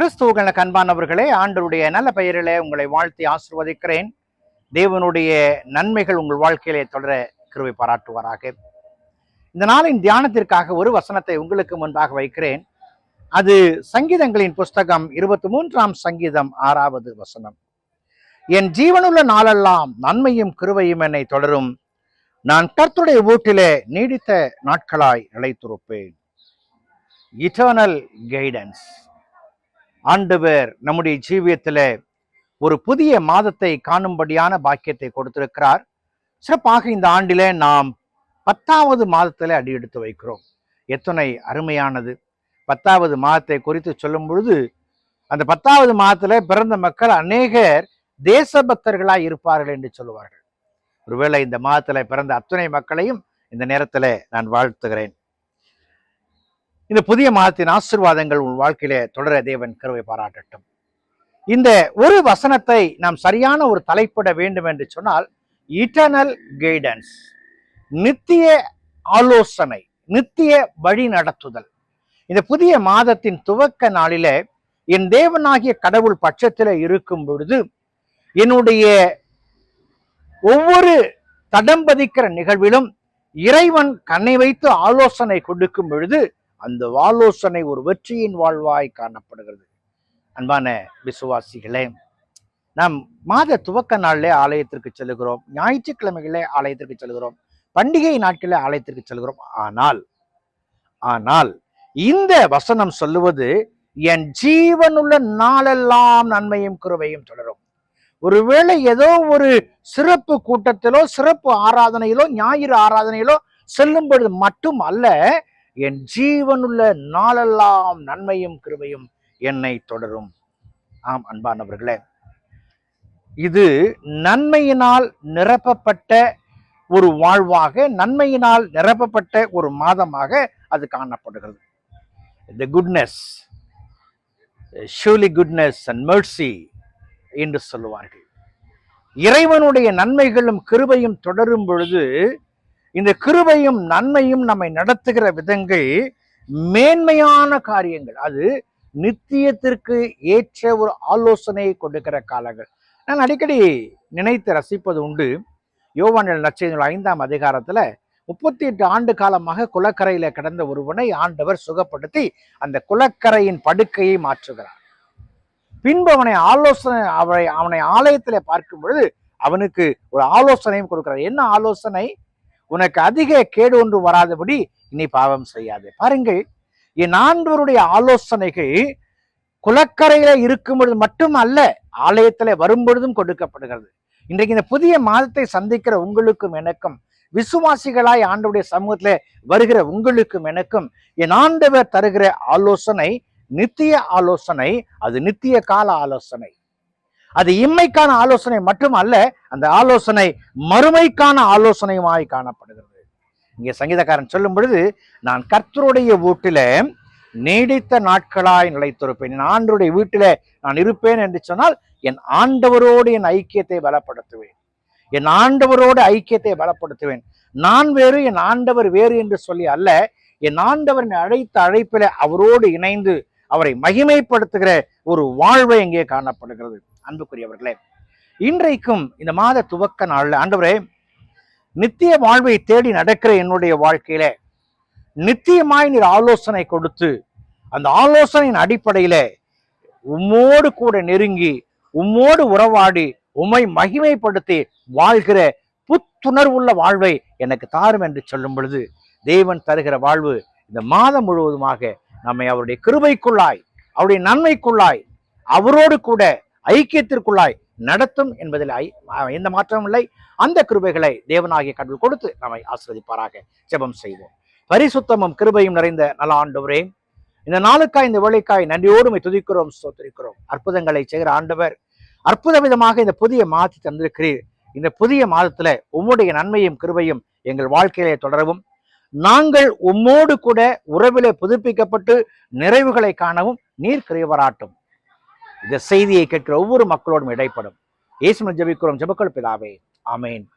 கிறிஸ்துவ கண்பானவர்களே ஆண்டருடைய நல்ல பெயரிலே உங்களை வாழ்த்தி ஆசிர்வதிக்கிறேன். தேவனுடைய நன்மைகள் உங்கள் வாழ்க்கையிலே தொடர கிருவை பாராட்டுவாராக. இந்த நாளின் தியானத்திற்காக ஒரு வசனத்தை உங்களுக்கு முன்பாக வைக்கிறேன். அது சங்கீதங்களின் புஸ்தகம் இருபத்தி மூன்றாம் சங்கீதம் ஆறாவது வசனம். என் ஜீவனுள்ள நாளெல்லாம் நன்மையும் கிருவையும் என்னை தொடரும். நான் கர்த்துடைய வீட்டிலே நீடித்த நாட்களாய் நிலைத்திருப்பேன். இட்டர்னல் கைடன்ஸ் ஆண்டவர் நம்முடைய ஜீவியத்தில் ஒரு புதிய மாதத்தை காணும்படியான பாக்கியத்தை கொடுத்திருக்கிறார். சிறப்பாக இந்த ஆண்டிலே நாம் பத்தாவது மாதத்தில் அடி எடுத்து வைக்கிறோம். எத்தனை அருமையானது. பத்தாவது மாதத்தை குறித்து சொல்லும் பொழுது அந்த பத்தாவது மாதத்துல பிறந்த மக்கள் அநேகர் தேசபக்தர்களாய் இருப்பார்கள் என்று சொல்லுவார்கள். ஒருவேளை இந்த மாதத்துல பிறந்த அத்துணை மக்களையும் இந்த நேரத்துல நான் வாழ்த்துகிறேன். இந்த புதிய மாதத்தின் ஆசிர்வாதங்கள் உன் வாழ்க்கையிலே தொடர தேவன் கருவை பாராட்டட்டும். இந்த ஒரு வசனத்தை நாம் சரியான ஒரு தலைப்பிட வேண்டும் என்று சொன்னால் இட்டர்னல் கைடன்ஸ் நித்திய ஆலோசனை நித்திய வழி நடத்துதல். இந்த புதிய மாதத்தின் துவக்க நாளிலே என் தேவனாகிய கடவுள் பட்சத்தில் இருக்கும் பொழுது என்னுடைய ஒவ்வொரு தடம்பதிக்கிற நிகழ்விலும் இறைவன் கண்ணை வைத்து ஆலோசனை கொடுக்கும் பொழுது அந்த ஆலோசனை ஒரு வெற்றியின் வாழ்வாய் காணப்படுகிறது. அன்பான விசுவாசிகளே நாம் மாத துவக்க நாளிலே ஆலயத்திற்கு செல்கிறோம் ஞாயிற்றுக்கிழமைகளே ஆலயத்திற்கு செல்கிறோம் பண்டிகை நாட்களே ஆலயத்திற்கு செல்கிறோம் ஆனால் ஆனால் இந்த வசனம் சொல்லுவது என் ஜீவனுள்ள நாளெல்லாம் நன்மையும் குருவையும் தொடரும். ஒருவேளை ஏதோ ஒரு சிறப்பு கூட்டத்திலோ சிறப்பு ஆராதனையிலோ ஞாயிறு ஆராதனையிலோ செல்லும் பொழுது மட்டும் அல்ல என் ஜீவனுள்ள நாளெல்லாம் நன்மையும் கிருபையும் என்னை தொடரும். ஆம் அன்பானவர்களே. இது நன்மையினால் நிரப்பப்பட்ட ஒரு வாழ்வாக நன்மையினால் நிரப்பப்பட்ட ஒரு மாதமாக அது காணப்படுகிறது. The goodness surely goodness and mercy என்று சொல்லுவார்கள். இறைவனுடைய நன்மைகளும் கிருபையும் தொடரும் பொழுது இந்த கிருபையும் நன்மையும் நம்மை நடத்துகிற விதங்கள் மேன்மையான காரியங்கள். அது நித்தியத்திற்கு ஏற்ற ஒரு ஆலோசனையை கொடுக்கிற காலங்கள். நான் அடிக்கடி நினைத்து ரசிப்பது உண்டு. யோவானில் நச்சைகள் ஐந்தாம் அதிகாரத்துல முப்பத்தி எட்டு ஆண்டு காலமாக குளக்கரையில கிடந்த ஒருவனை ஆண்டவர் சுகப்படுத்தி அந்த குளக்கரையின் படுக்கையை மாற்றுகிறார். பின்பு அவனை ஆலோசனை அவனை அவனை ஆலயத்தில் பார்க்கும் பொழுது அவனுக்கு ஒரு ஆலோசனையும் கொடுக்கிறார். என்ன ஆலோசனை? உனக்கு அதிக கேடு ஒன்று வராதபடி இனி பாவம் செய்யாது. பாருங்கள் என் ஆண்டவருடைய ஆலோசனைகள் குளக்கரையில இருக்கும் பொழுது மட்டும் அல்ல ஆலயத்துல வரும்பொழுதும் கொடுக்கப்படுகிறது. இன்றைக்கு இந்த புதிய மாதத்தை சந்திக்கிற உங்களுக்கும் எனக்கும் விசுவாசிகளாய் ஆண்டவுடைய சமூகத்துல வருகிற உங்களுக்கும் எனக்கும் என் ஆண்டவர் தருகிற ஆலோசனை நித்திய ஆலோசனை அது நித்திய கால ஆலோசனை. அது இம்மைக்கான ஆலோசனை மட்டும் அல்ல அந்த ஆலோசனை மறுமைக்கான ஆலோசனையுமாய் காணப்படுகிறது. இங்கே சங்கீதக்காரன் சொல்லும் பொழுது நான் கர்த்தருடைய வீட்டில நீடித்த நாட்களாய் நிலைத்திருப்பேன். என் ஆண்டருடைய வீட்டில நான் இருப்பேன் என்று சொன்னால் என் ஆண்டவரோடு என் ஐக்கியத்தை பலப்படுத்துவேன். என் ஆண்டவரோடு ஐக்கியத்தை பலப்படுத்துவேன். நான் வேறு என் ஆண்டவர் வேறு என்று சொல்லி அல்ல என் ஆண்டவரின் அழைத்த அழைப்பில அவரோடு இணைந்து அவரை மகிமைப்படுத்துகிற ஒரு வாழ்வை இங்கே காணப்படுகிறது. அன்புக்குரியவர்களே இன்றைக்கும் இந்த மாத துவக்க நாள்ல ஆண்டவரே நித்திய வாழ்வை தேடி நடக்கிற என்னுடைய வாழ்க்கையில நித்தியமாய் நீர் ஆலோசனை கொடுத்து அந்த ஆலோசனையின் அடிப்படையில உம்மோடு கூட நெருங்கி உம்மோடு உறவாடி உம்மை மகிமைப்படுத்தி வாழ்கிற புத்துணர்வுள்ள வாழ்வை எனக்கு தாரும் என்று சொல்லும் பொழுது தேவன் தருகிற வாழ்வு இந்த மாதம் முழுவதுமாக நம்மை அவருடைய கிருபைக்குள்ளாய் அவருடைய நன்மைக்குள்ளாய் அவரோடு கூட ஐக்கியத்திற்குள்ளாய் நடத்தும் என்பதில் ஐ- எந்த மாற்றமும் இல்லை. அந்த கிருபைகளை தேவனாகிய கடவுள் கொடுத்து நம்மை ஆசிரதிப்பாராக ஜெபம் செய்வோம். பரிசுத்தமும் கிருபையும் நிறைந்த நல்ல ஆண்டவரே இந்த நாளுக்காய் இந்த வேலைக்காய் நன்றியோடு துதிக்கிறோம் சோத்திருக்கிறோம் அற்புதங்களை செய்கிற ஆண்டவர் அற்புத விதமாக இந்த புதிய மாதத்தை தந்திருக்கிறீர். இந்த புதிய மாதத்துல உம்முடைய நன்மையும் கிருபையும் எங்கள் வாழ்க்கையிலே தொடரவும். நாங்கள் உம்மோடு கூட உறவிலே புதுப்பிக்கப்பட்டு நிறைவுகளை காணவும் நீர் கிரியவராட்டும் இந்த செய்தியை கேட்கிற ஒவ்வொரு மக்களோடும் இடைப்படும். இயேசுமன் ஜபிக்கிறோம். ஜெபக்கள் பிதாவே. ஆமென்.